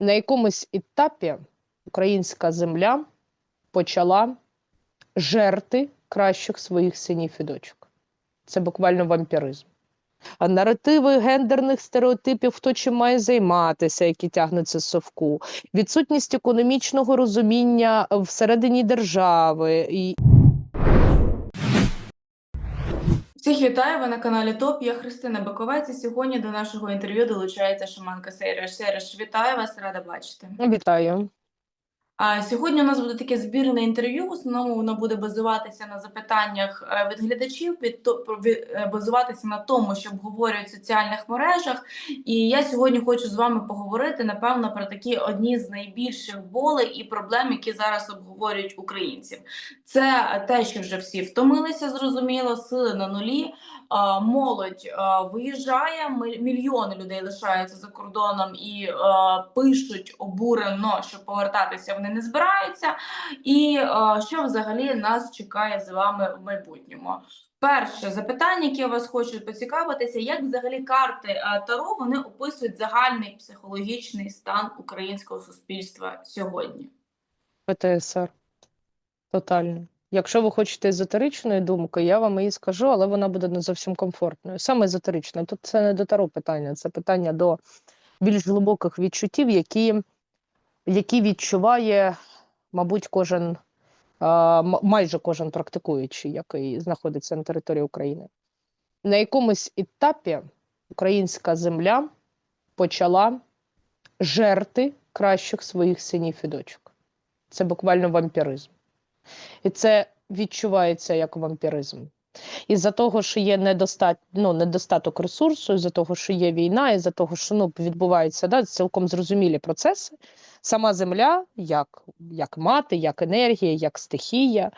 на якомусь етапі українська земля почала жерти кращих своїх синів і дочок. Це буквально вампіризм. А наративи гендерних стереотипів, хто чим має займатися, які тягнуться совку, відсутність економічного розуміння всередині держави і Всіх вітаю, ви на каналі ТОП. Я Христина Баковець. І сьогодні до нашого інтерв'ю долучається шаманка Сейреш. Сереж, вітаю вас, рада бачити. вітаю. Сьогодні у нас буде таке збірне інтерв'ю. В основному воно буде базуватися на запитаннях е, від глядачів, від від- е, базуватися на тому, що обговорюють в соціальних мережах. І я сьогодні хочу з вами поговорити напевно про такі одні з найбільших болей і проблем, які зараз обговорюють українців. Це те, що вже всі втомилися, зрозуміло, сили на нулі. Молодь виїжджає, мільйони людей лишаються за кордоном і пишуть обурено, що повертатися вони не збираються. І що взагалі нас чекає з вами в майбутньому? Перше запитання, яке вас хочу поцікавитися, як взагалі карти Таро вони описують загальний психологічний стан українського суспільства сьогодні? ПТСР. Тотально. Якщо ви хочете езотеричної думки, я вам її скажу, але вона буде не зовсім комфортною. Саме езотерична. Тут це не до таро питання, це питання до більш глибоких відчуттів, які, які відчуває, мабуть, кожен, майже кожен практикуючий, який знаходиться на території України. На якомусь етапі українська земля почала жерти кращих своїх синів і дочок. Це буквально вампіризм. І це відчувається як вампіризм. Із-за того, що є недостат... ну, недостаток ресурсу, із-за того, що є війна, із-за того, що ну, відбуваються да, цілком зрозумілі процеси. Сама земля, як, як мати, як енергія, як стихія,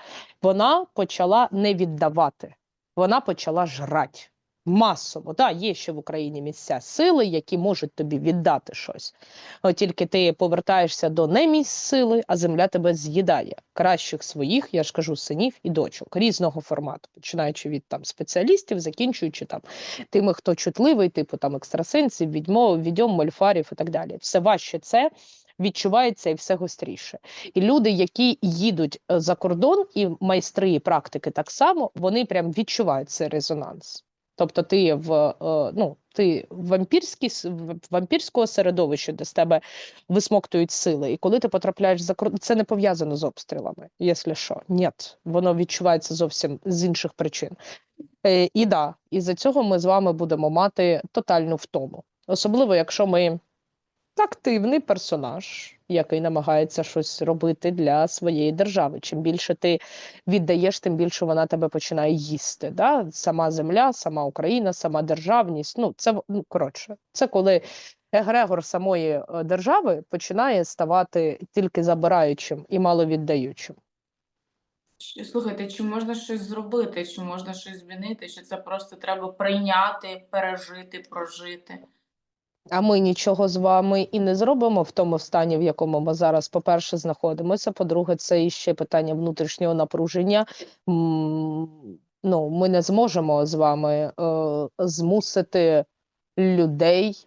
вона почала не віддавати, вона почала жрати. Масово, да, є ще в Україні місця сили, які можуть тобі віддати щось. От тільки ти повертаєшся до не місць сили, а земля тебе з'їдає. Кращих своїх, я ж кажу, синів і дочок різного формату, починаючи від там спеціалістів, закінчуючи там тими, хто чутливий, типу там екстрасенсів, відьмо, відьом, мольфарів і так далі. Все важче це. Відчувається і все гостріше. І люди, які їдуть е, за кордон, і майстри, і практики так само, вони прям відчувають цей резонанс. Тобто ти в е, ну, ти в вампірській с- в вампірського середовища, де з тебе висмоктують сили. І коли ти потрапляєш за це не пов'язано з обстрілами, якщо що. Ні, воно відчувається зовсім з інших причин. Е, і да, і за цього ми з вами будемо мати тотальну втому. Особливо, якщо ми активний персонаж, який намагається щось робити для своєї держави. Чим більше ти віддаєш, тим більше вона тебе починає їсти. Да? Сама земля, сама Україна, сама державність. Ну, це ну, коротше, це коли егрегор самої е, держави починає ставати тільки забираючим і маловіддаючим. Чи- Слухайте, чи можна щось зробити, чи можна щось змінити, чи це просто треба прийняти, пережити, прожити? А ми нічого з вами і не зробимо в тому стані, в якому ми зараз, по-перше, знаходимося. По-друге, це іще питання внутрішнього напруження. Ну, ми не зможемо з вами е, змусити людей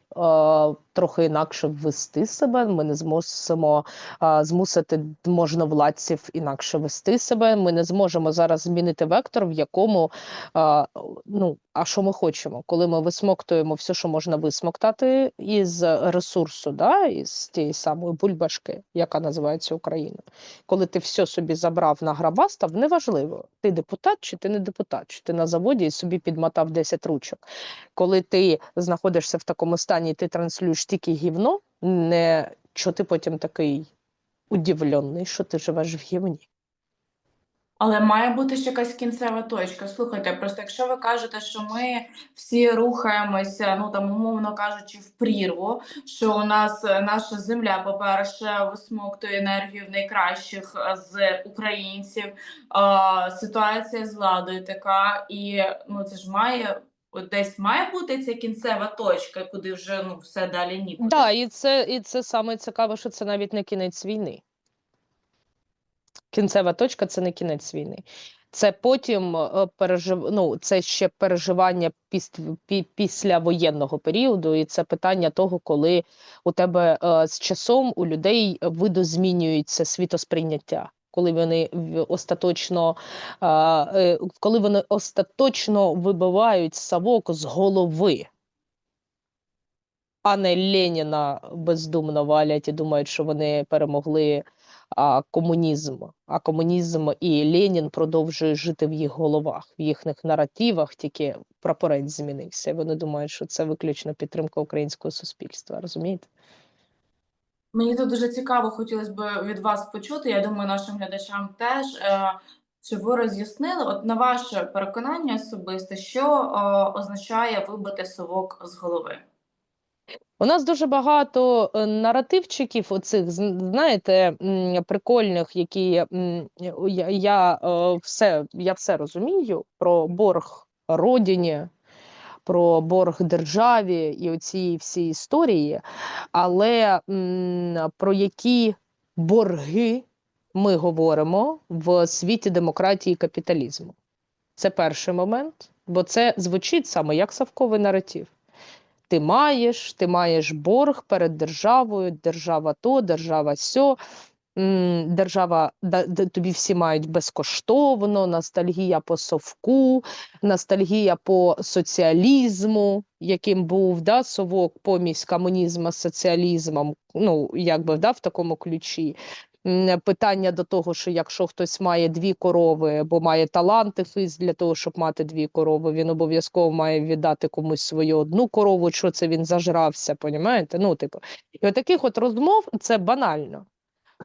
трохи інакше вести себе. Ми не змусимо е, змусити можновладців інакше вести себе. Ми не зможемо зараз змінити вектор, в якому е, ну, а що ми хочемо, коли ми висмоктуємо все, що можна висмоктати із ресурсу, да, із тієї самої бульбашки, яка називається Україна. Коли ти все собі забрав на грабастав, неважливо, ти депутат чи ти не депутат, чи ти на заводі і собі підмотав 10 ручок. Коли ти знаходишся в такому стані, і ти транслюєш тільки гівно, не що ти потім такий удивлений, що ти живеш в гівні. Але має бути ще якась кінцева точка. Слухайте, просто якщо ви кажете, що ми всі рухаємося, ну там умовно кажучи, в прірву, що у нас е, наша земля, по-перше, висмоктує енергію в найкращих е, з українців. А, ситуація з владою така, і ну це ж має от десь має бути ця кінцева точка, куди вже ну все далі нікуди. Да, і це, і це саме цікаве, що це навіть не кінець війни. Кінцева точка це не кінець війни. Це потім е, пережив... ну, це ще переживання піс... пі- після воєнного періоду, і це питання того, коли у тебе е, з часом у людей видозмінюється світосприйняття. Коли вони остаточно, е, коли вони остаточно вибивають совок з голови, а не Леніна бездумно валять і думають, що вони перемогли а, комунізм. А комунізм і Ленін продовжує жити в їх головах, в їхніх наративах, тільки прапорець змінився. Вони думають, що це виключно підтримка українського суспільства. Розумієте? Мені тут дуже цікаво, хотілося б від вас почути. Я думаю, нашим глядачам теж. е, Чи ви роз'яснили, от на ваше переконання особисте, що е, означає вибити совок з голови? У нас дуже багато е, наративчиків, оцих, знаєте, прикольних, які я, я, все, я все розумію про борг родині, про борг державі і оці всі історії, але про які борги ми говоримо в світі демократії і капіталізму? Це перший момент, бо це звучить саме як совковий наратив. Ти маєш, ти маєш борг перед державою, держава то, держава сьо. Держава тобі всі мають безкоштовно, ностальгія по совку, ностальгія по соціалізму, яким був да, совок помість комунізму з соціалізмом, ну якби да, в такому ключі. Питання до того, що якщо хтось має дві корови або має таланти фіз для того, щоб мати дві корови, він обов'язково має віддати комусь свою одну корову, що це він зажрався, понімаєте? Ну, типу, і от таких от розмов це банально.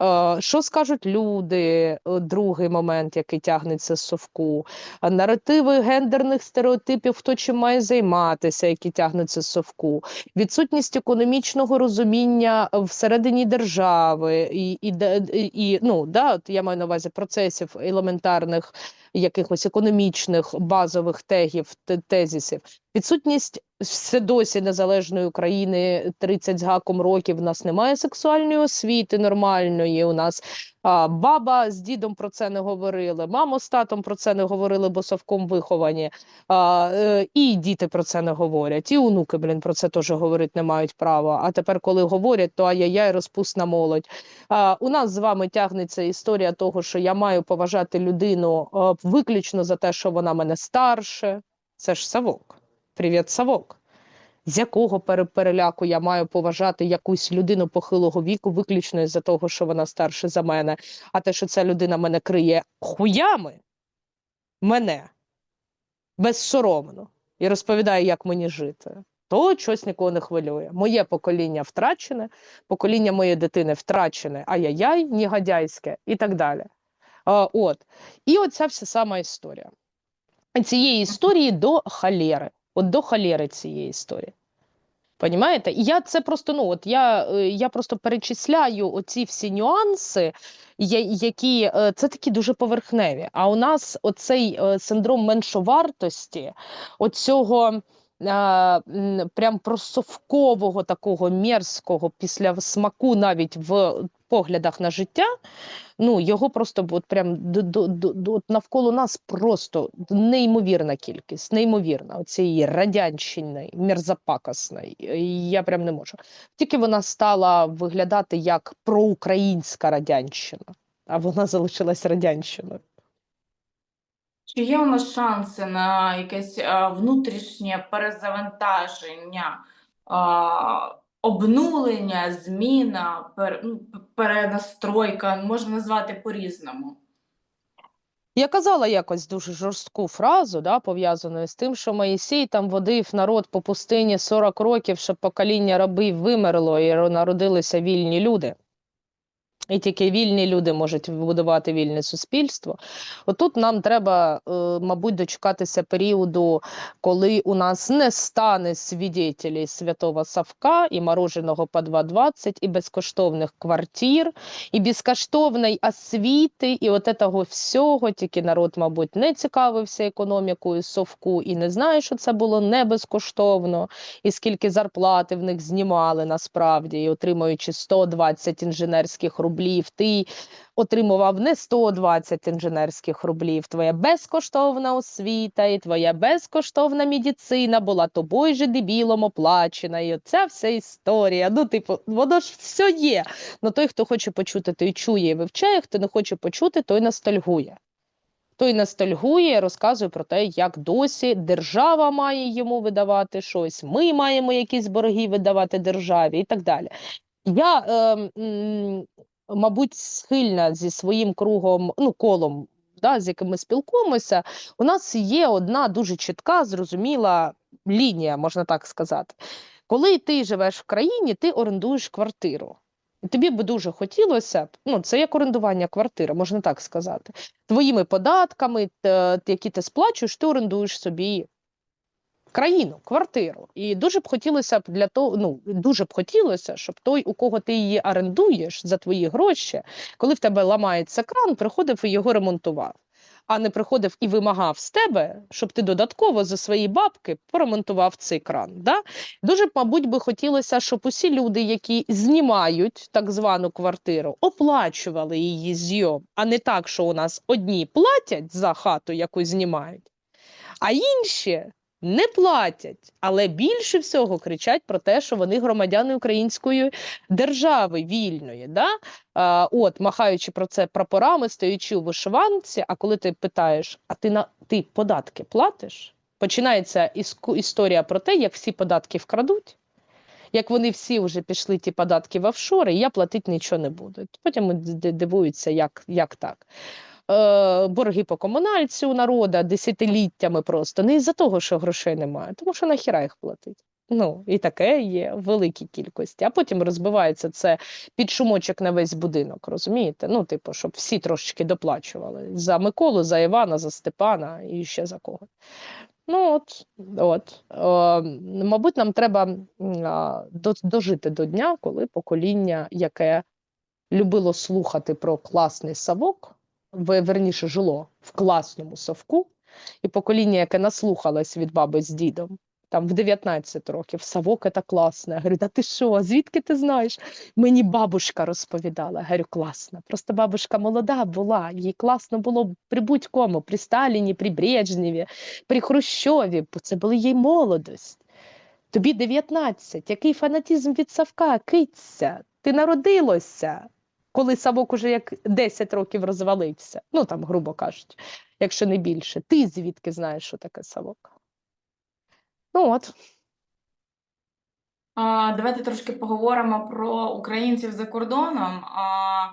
Е, Що скажуть люди? е, Другий момент, який тягнеться з совку, наративи гендерних стереотипів, хто чим має займатися, які тягнуться з совку, відсутність економічного розуміння всередині держави, і, і, і ну, да, я маю на увазі процесів елементарних, якихось економічних базових тегів, тезісів. Відсутність все досі незалежної України 30 з гаком років. У нас немає сексуальної освіти нормальної. У нас баба з дідом про це не говорили, мама з татом про це не говорили, бо совком виховані. Е, і діти про це не говорять, і онуки, блін, про це теж говорити не мають права. А тепер, коли говорять, то ай-яй-яй, розпусна молодь. У нас з вами тягнеться історія того, що я маю поважати людину виключно за те, що вона мене старше. Це ж совок. Привіт, совок. З якого переляку я маю поважати якусь людину похилого віку, виключно із-за того, що вона старше за мене, а те, що ця людина мене криє хуями, мене безсоромно і розповідає, як мені жити, то щось нікого не хвилює. Моє покоління втрачене, покоління моєї дитини втрачене, ай-яй-яй, негодяйське і так далі. А, от. І оця вся сама історія. Цієї історії до халєри. От до халєри цієї історії. Понімаєте? І я це просто, ну, от я, е, я просто перечисляю оці всі нюанси, які е, це такі дуже поверхневі. А у нас оцей е, синдром меншовартості, оцього прям просовкового такого мерзкого після смаку навіть в поглядах на життя, ну його просто от прям до, до, до, навколо нас просто неймовірна кількість, неймовірна оцієї радянщини, мерзопакосної. Я прям не можу. Тільки вона стала виглядати як проукраїнська радянщина, а вона залишилась радянщиною. Чи є у нас шанси на якесь е, внутрішнє перезавантаження, е, обнулення, зміна, пер, ну, перенастройка, можна назвати по-різному? Я казала якось дуже жорстку фразу, да, пов'язану з тим, що Моїсій там водив народ по пустині 40 років, щоб покоління рабів вимерло і народилися вільні люди. І тільки вільні люди можуть будувати вільне суспільство. Отут нам треба, е, мабуть, дочекатися періоду, коли у нас не стане свідетелей святого Савка і мороженого по 2,20, і безкоштовних квартир, і безкоштовної освіти, і от этого всього. Тільки народ, мабуть, не цікавився економікою совку і не знає, що це було не безкоштовно, і скільки зарплати в них знімали насправді, і отримуючи 120 інженерських робіт рублів, ти отримував не 120 інженерських рублів, твоя безкоштовна освіта і твоя безкоштовна медицина була тобою же дебілом оплачена. І оця вся історія. Ну, типу, воно ж все є. Ну той, хто хоче почути, той чує і вивчає, хто не хоче почути, той ностальгує. Той ностальгує, розказує про те, як досі держава має йому видавати щось, ми маємо якісь борги видавати державі і так далі. Я, е, мабуть, схильна зі своїм кругом, ну, колом, да, з яким ми спілкуємося, у нас є одна дуже чітка, зрозуміла лінія, можна так сказати. Коли ти живеш в країні, ти орендуєш квартиру. І тобі би дуже хотілося, ну це як орендування квартири, можна так сказати. Твоїми податками, які ти сплачуєш, ти орендуєш собі країну, квартиру. І дуже б хотілося б для того, ну дуже б хотілося, щоб той, у кого ти її орендуєш за твої гроші, коли в тебе ламається кран, приходив і його ремонтував. А не приходив і вимагав з тебе, щоб ти додатково за свої бабки поремонтував цей кран. Да? Дуже мабуть, би хотілося, щоб усі люди, які знімають так звану квартиру, оплачували її зйом, а не так, що у нас одні платять за хату, яку знімають, а інші не платять, але більше всього кричать про те, що вони громадяни української держави вільної. Да? А, от, махаючи про це прапорами, стоячи у вишиванці, а коли ти питаєш, а ти на ти податки платиш? Починається історія про те, як всі податки вкрадуть, як вони всі вже пішли ті податки в офшори, я платити нічого не буду. Потім дивуються, як, як так. Е, борги по комунальці у народа десятиліттями просто не із-за того, що грошей немає, тому що нахіра їх платить. Ну, і таке є в великій кількості. А потім розбивається це під шумочок на весь будинок, розумієте? Ну, типу, щоб всі трошечки доплачували за Миколу, за Івана, за Степана і ще за кого. Ну, от, от. Е, мабуть, нам треба дожити до дня, коли покоління, яке любило слухати про класний совок, в- верніше жило в класному совку, і покоління, яке наслухалось від баби з дідом, там в 19 років, совок це класно. Я говорю, да ти що, звідки ти знаєш? Мені бабушка розповідала. Я говорю, класно. Просто бабушка молода була, їй класно було при будь-кому, при Сталіні, при Брежнєві, при Хрущові, бо це була їй молодость. Тобі 19, який фанатізм від Савка, киця, ти народилося, коли Савок уже як 10 років розвалився, ну там, грубо кажучи, якщо не більше. Ти звідки знаєш, що таке Савок? Ну от. А, давайте трошки поговоримо про українців за кордоном. А,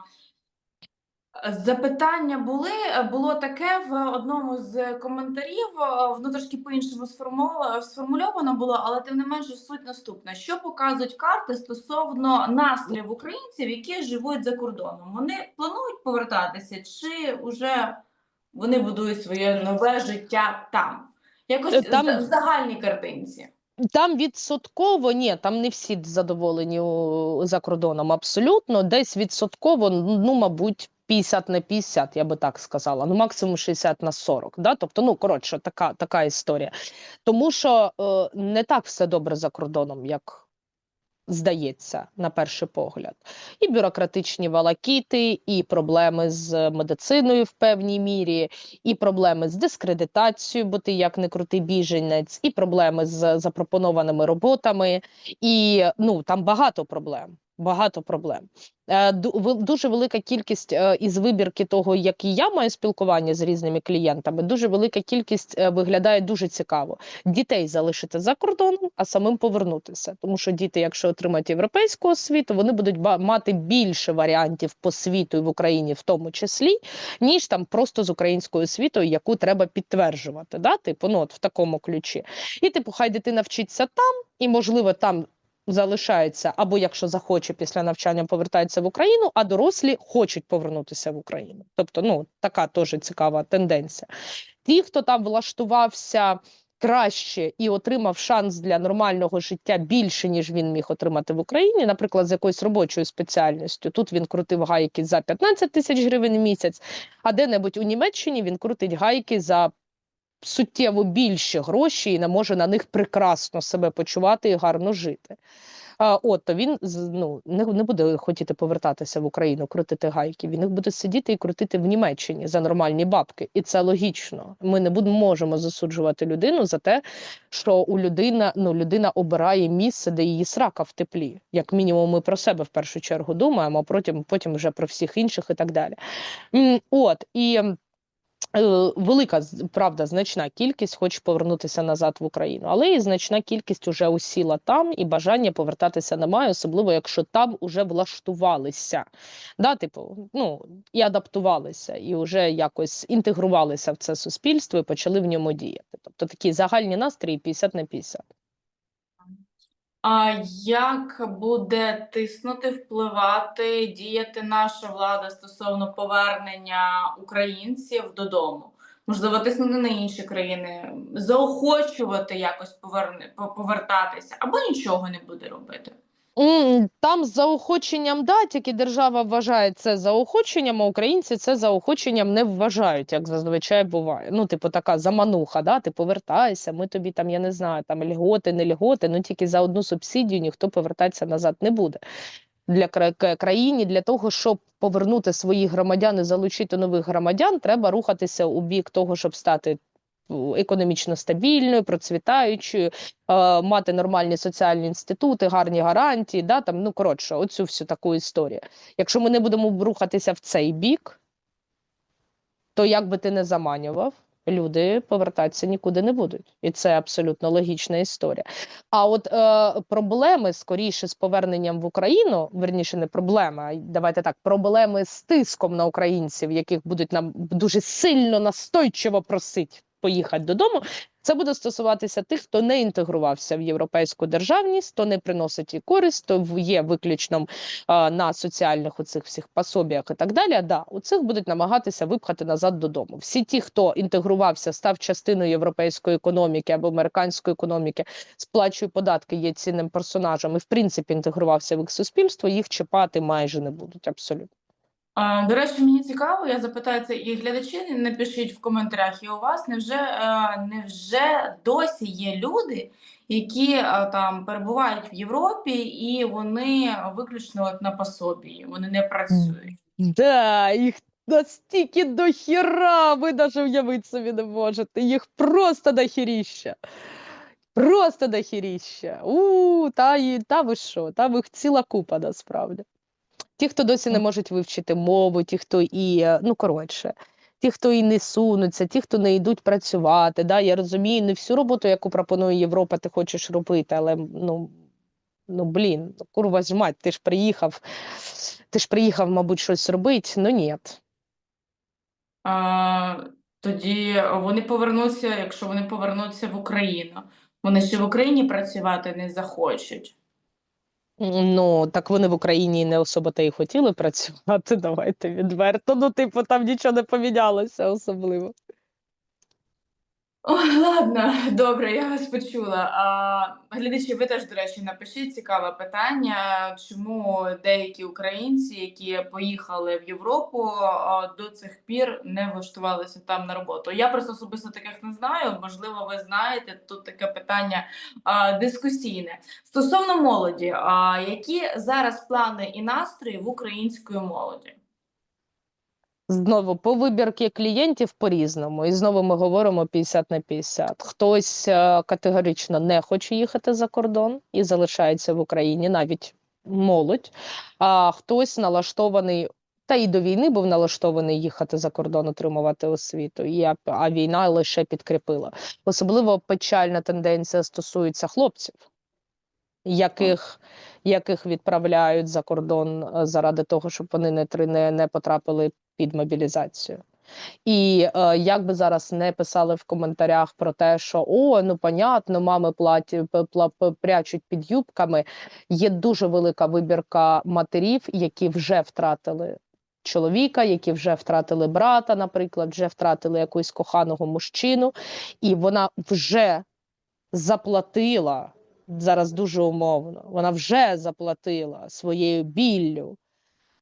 запитання були, було таке в одному з коментарів, а, воно трошки по-іншому сформульовано було, але тим не менше суть наступна. Що показують карти стосовно настроїв українців, які живуть за кордоном? Вони планують повертатися, чи вже вони будують своє нове життя там? Якось Е, там- в загальній картинці. Там відсотково ні, там не всі задоволені за кордоном. Абсолютно, десь відсотково, ну, мабуть, 50 на 50, я би так сказала. Ну, максимум 60 на 40. Да? Тобто, ну коротше, така, така історія. Тому що е, не так все добре за кордоном, як здається, на перший погляд. І бюрократичні валакіти, і проблеми з медициною в певній мірі, і проблеми з дискредитацією, бо ти як не крутий біженець, і проблеми з запропонованими роботами, і ну там багато проблем. Багато проблем. Е, Дуже велика кількість е, із вибірки того, як і я маю спілкування з різними клієнтами. Дуже велика кількість е, виглядає дуже цікаво. Дітей залишити за кордоном, а самим повернутися. Тому що діти, якщо отримають європейську освіту, вони будуть мати більше варіантів по світу і в Україні, в тому числі, ніж там просто з українською освітою, яку треба підтверджувати. Да? Типу, ну от в такому ключі. І типу, хай дитина вчиться там, і можливо там. Залишається або якщо захоче після навчання повертається в Україну, а дорослі хочуть повернутися в Україну. Тобто, ну така теж цікава тенденція. Ті, хто там влаштувався краще і отримав шанс для нормального життя більше, ніж він міг отримати в Україні, наприклад, з якоюсь робочою спеціальністю. Тут він крутив гайки за 15 тисяч гривень в місяць, а де-небудь у Німеччині він крутить гайки за суттєво більші гроші і не може на них прекрасно себе почувати і гарно жити. От то він ну не, не буде хотіти повертатися в Україну, крутити гайки. Він їх буде сидіти і крутити в Німеччині за нормальні бабки, і це логічно. Ми не будемо можемо засуджувати людину за те, що у людина ну людина обирає місце, де її срака в теплі. Як мінімум, ми про себе в першу чергу думаємо, а потім потім вже про всіх інших і так далі. От і. Е, Велика правда, значна кількість хоче повернутися назад в Україну, але і значна кількість уже усіла там, і бажання повертатися немає, особливо якщо там уже влаштувалися, да, типу, ну і адаптувалися, і вже якось інтегрувалися в це суспільство і почали в ньому діяти. Тобто такі загальні настрої 50 на 50. А як буде тиснути, впливати, діяти наша влада стосовно повернення українців додому? Можливо, тиснути на інші країни, заохочувати якось поверне, по- повертатися, або нічого не буде робити. Там заохоченням да, тільки держава вважає це заохоченням, а українці це заохоченням не вважають, як зазвичай буває. Ну, типу, така замануха, да, ти повертайся, ми тобі там, я не знаю, там льготи, не льготи, ну тільки за одну субсидію ніхто повертатися назад не буде. Для кра- країні, для того, щоб повернути своїх громадян і залучити нових громадян, треба рухатися у бік того, щоб стати економічно стабільною, процвітаючою, е, мати нормальні соціальні інститути, гарні гарантії, да, там, ну, коротше, оцю всю таку історію. Якщо ми не будемо рухатися в цей бік, то як би ти не заманював, люди повертатися нікуди не будуть. І це абсолютно логічна історія. А от е, проблеми скоріше з поверненням в Україну, верніше, не проблеми, а давайте так, проблеми з тиском на українців, яких будуть нам дуже сильно настойчиво просить поїхати додому. Це буде стосуватися тих, хто не інтегрувався в європейську державність, хто не приносить їй користь, то в- є виключно а, на соціальних оцих всіх пособіях і так далі. Да, у цих будуть намагатися випхати назад додому. Всі ті, хто інтегрувався, став частиною європейської економіки або американської економіки, сплачує податки, є цінним персонажем і в принципі інтегрувався в їх суспільство, їх чіпати майже не будуть абсолютно. До речі, мені цікаво, я запитаю це і глядачі, напишіть в коментарях, і у вас невже, е, невже досі є люди, які е, там перебувають в Європі і вони виключно на пособі, вони не працюють. Да, їх настільки дохіра, ви навіть уявити собі не можете. Їх просто дохіріща. Просто дохіріща. У, та, та ви що, та ви ціла купа насправді. Ті, хто досі не можуть вивчити мову, ті, хто і, е, ну коротше, ті, хто і не сунуться, ті, хто не йдуть працювати. Да, я розумію, не всю роботу, яку пропонує Європа, ти хочеш робити, але ну, ну блін, ну, курва ж мать, ти ж приїхав, ти ж приїхав, мабуть, щось робити. Ну ні. А, тоді вони повернуться, якщо вони повернуться в Україну, вони ще в Україні працювати не захочуть. Ну, так вони в Україні не особо та й хотіли працювати, давайте відверто. Ну, типу, там нічого не помінялося особливо. Ой, ладно, добре, я вас почула. А, глядачі, ви теж, до речі, напишіть цікаве питання, чому деякі українці, які поїхали в Європу, до цих пір не влаштувалися там на роботу. Я просто особисто таких не знаю. Можливо, ви знаєте, тут таке питання а, дискусійне. Стосовно молоді, а, які зараз плани і настрої в української молоді? Знову по вибірки клієнтів по-різному. І знову ми говоримо 50 на 50. Хтось е, категорично не хоче їхати за кордон і залишається в Україні, навіть молодь, а хтось налаштований. Та й до війни був налаштований їхати за кордон, отримувати освіту, і а, а війна лише підкріпила. Особливо печальна тенденція стосується хлопців, яких, яких відправляють за кордон е, заради того, щоб вони не, не, не потрапили під мобілізацію. І е, як би зараз не писали в коментарях про те, що о, ну понятно, мами платі, прячуть під юбками, є дуже велика вибірка матерів, які вже втратили чоловіка, які вже втратили брата, наприклад, вже втратили якогось коханого мужчину, і вона вже заплатила зараз дуже умовно. Вона вже заплатила своєю біллю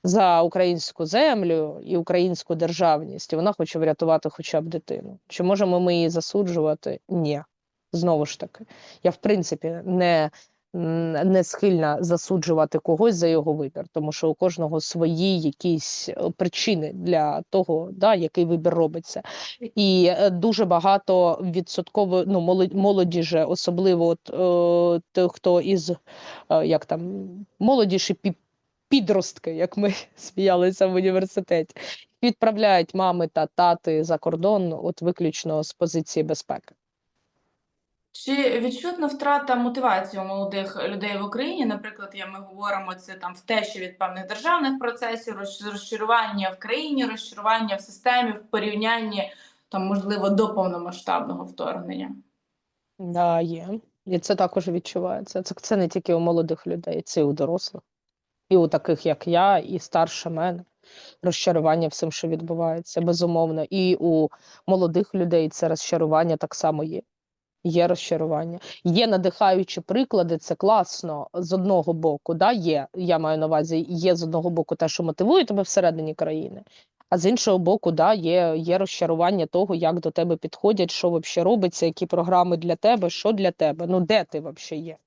за українську землю і українську державність, і вона хоче врятувати хоча б дитину. Чи можемо ми її засуджувати? Ні. Знову ж таки, я в принципі не, не схильна засуджувати когось за його вибір, тому що у кожного свої якісь е, причини для того, да, який вибір робиться. І е, дуже багато відсотково ну, молоді, молоді же, особливо от, е, тих, хто із е, як там молодіші пі- підростки, як ми сміялися в університеті, відправляють мами та тати за кордон, от виключно з позиції безпеки. Чи відчутна втрата мотивації у молодих людей в Україні? Наприклад, я ми говоримо це там втечі від певних державних процесів, розчарування в країні, розчарування в системі, в порівнянні там, можливо, до повномасштабного вторгнення. Да, є. І це також відчувається. Це, це не тільки у молодих людей, це і у дорослих, і у таких, як я, і старше мене. Розчарування всім, що відбувається, безумовно. І у молодих людей це розчарування так само є. Є розчарування. Є надихаючі приклади, це класно з одного боку. Да, є, я маю на увазі, є з одного боку те, що мотивує тебе всередині країни. А з іншого боку, да, є, є розчарування того, як до тебе підходять, що взагалі робиться, які програми для тебе, що для тебе, ну де ти взагалі є.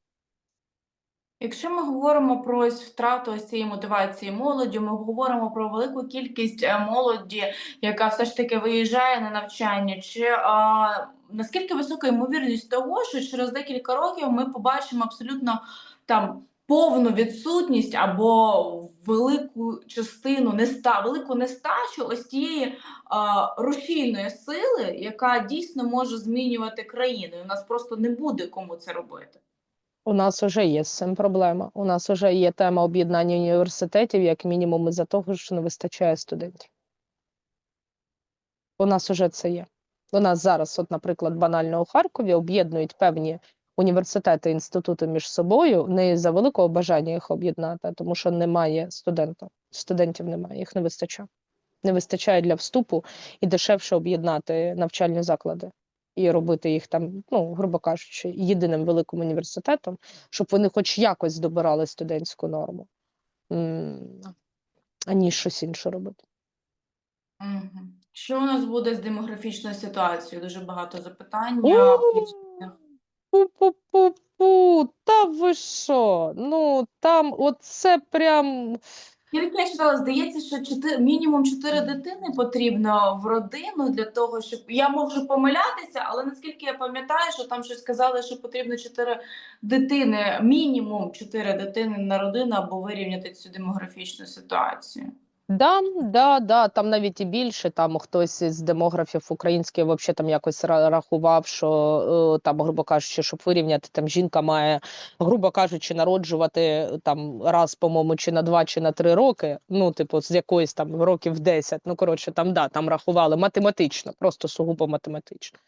Якщо ми говоримо про ось втрату ось цієї мотивації молоді, ми говоримо про велику кількість е, молоді, яка все ж таки виїжджає на навчання. Чи а, наскільки висока ймовірність того, що через декілька років ми побачимо абсолютно там повну відсутність або велику частину неста велику нестачу ось тієї а, рушійної сили, яка дійсно може змінювати країну. І у нас просто не буде кому це робити. У нас вже є з цим проблема. У нас вже є тема об'єднання університетів, як мінімум, із-за того, що не вистачає студентів. У нас вже це є. У нас зараз, от, наприклад, банально у Харкові об'єднують певні університети, інститути між собою, не за великого бажання їх об'єднати, тому що немає студентів. Студентів немає, їх не вистачає. Не вистачає для вступу і дешевше об'єднати навчальні заклади і робити їх там, ну, грубо кажучи, єдиним великим університетом, щоб вони хоч якось добирали студентську норму, аніж щось інше робити. Що у нас буде з демографічною ситуацією? Дуже багато запитань. Пу-пу-пу-пу, та ви що? Ну там оце прям Тільки я читала, здається, що 4, мінімум чотири дитини потрібно в родину для того, щоб я можу помилятися, але наскільки я пам'ятаю, що там щось сказали, що потрібно чотири дитини, мінімум чотири дитини на родину, або вирівняти цю демографічну ситуацію. Да, да, да, там навіть і більше. Там хтось із демографів українських взагалі там якось рахував, що е, там, грубо кажучи, щоб вирівняти, там жінка має, грубо кажучи, народжувати там раз, по-моєму, чи на два, чи на три роки. Ну, типу, з якоїсь там років 10. Ну, коротше, там да, там рахували математично, просто сугубо математично.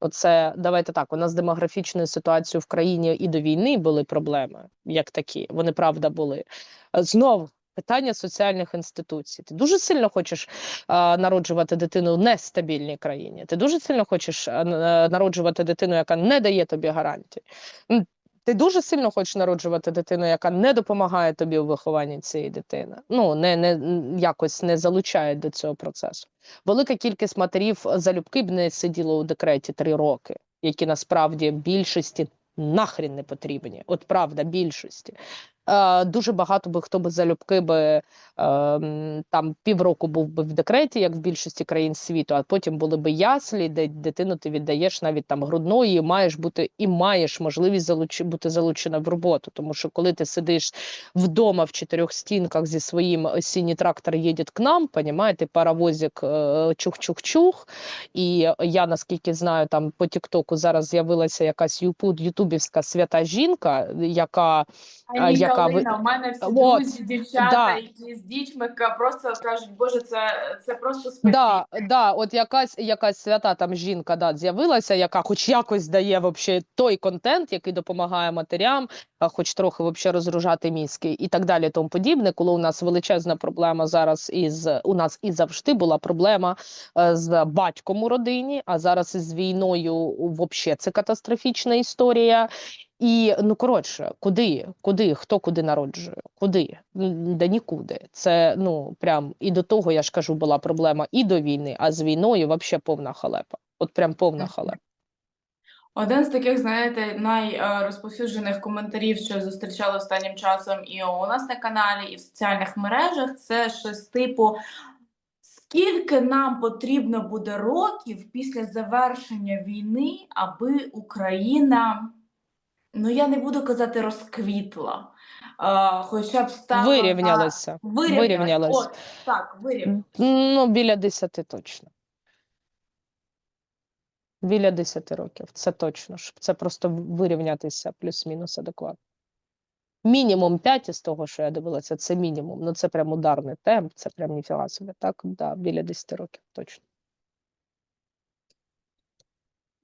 Оце давайте так. У нас з демографічною ситуацією в країні і до війни були проблеми, як такі. Вони правда були. Е, Знов питання соціальних інституцій. Ти дуже сильно хочеш а, народжувати дитину в нестабільній країні. Ти дуже сильно хочеш а, е, народжувати дитину, яка не дає тобі гарантій. Ти дуже сильно хочеш народжувати дитину, яка не допомагає тобі у вихованні цієї дитини. Ну не, не якось не залучає до цього процесу. Велика кількість матерів залюбки б не сиділо у декреті три роки, які насправді більшості нахрін не потрібні. От правда, більшості. Е, дуже багато би хто би залюбки би е, там півроку був би в декреті, як в більшості країн світу, а потім були би яслі, де дитину ти віддаєш навіть там грудної, і маєш бути і маєш можливість залуч... бути залучена в роботу. Тому що коли ти сидиш вдома в чотирьох стінках зі своїм осінній трактор їде к нам, понімаєте, паровозик е, чух-чух-чух. І я наскільки знаю, там по Тіктоку зараз з'явилася якась ютуб, ютубівська свята жінка, яка Пані яка ви- Калина, в мене всі От, друзі, дівчата, да. які з дітьми просто кажуть, Боже, це, це просто Да, спасіння. да, от якась якась свята там жінка да, з'явилася, яка хоч якось дає вообще той контент, який допомагає матерям, хоч трохи вообще розгружати мізки і так далі, тому подібне. Коли у нас величезна проблема зараз із у нас і завжди була проблема е, з батьком у родині, а зараз із війною вообще це катастрофічна історія. І ну коротше, куди, куди, хто куди народжує? Куди? Да нікуди. Це ну прям і до того я ж кажу, була проблема і до війни, а з війною взагалі повна халепа. От прям повна халепа. Один з таких, знаєте, найрозповсюджених коментарів, що зустрічали останнім часом і у нас на каналі, і в соціальних мережах, це щось типу. Скільки нам потрібно буде років після завершення війни, аби Україна, ну я не буду казати розквітла, а, хоча б стала Вирівнялися. вирівнялась. Вирівнялась. От, так, вирівнялась. Ну, біля 10 точно. Біля 10 років, це точно. Щоб це просто вирівнятися плюс-мінус адекватно. Мінімум 5 із того, що я дивилася, це мінімум. Ну це прям ударний темп, це прям ніфіга собі. Так, да, біля 10 років точно.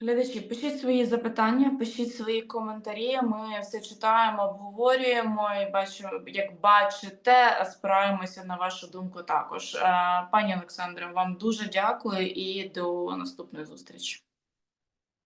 Глядачі, пишіть свої запитання, пишіть свої коментарі. Ми все читаємо, обговорюємо і бачу, як бачите, спираємося на вашу думку також. Е, Пані Олександре, вам дуже дякую і до наступної зустрічі.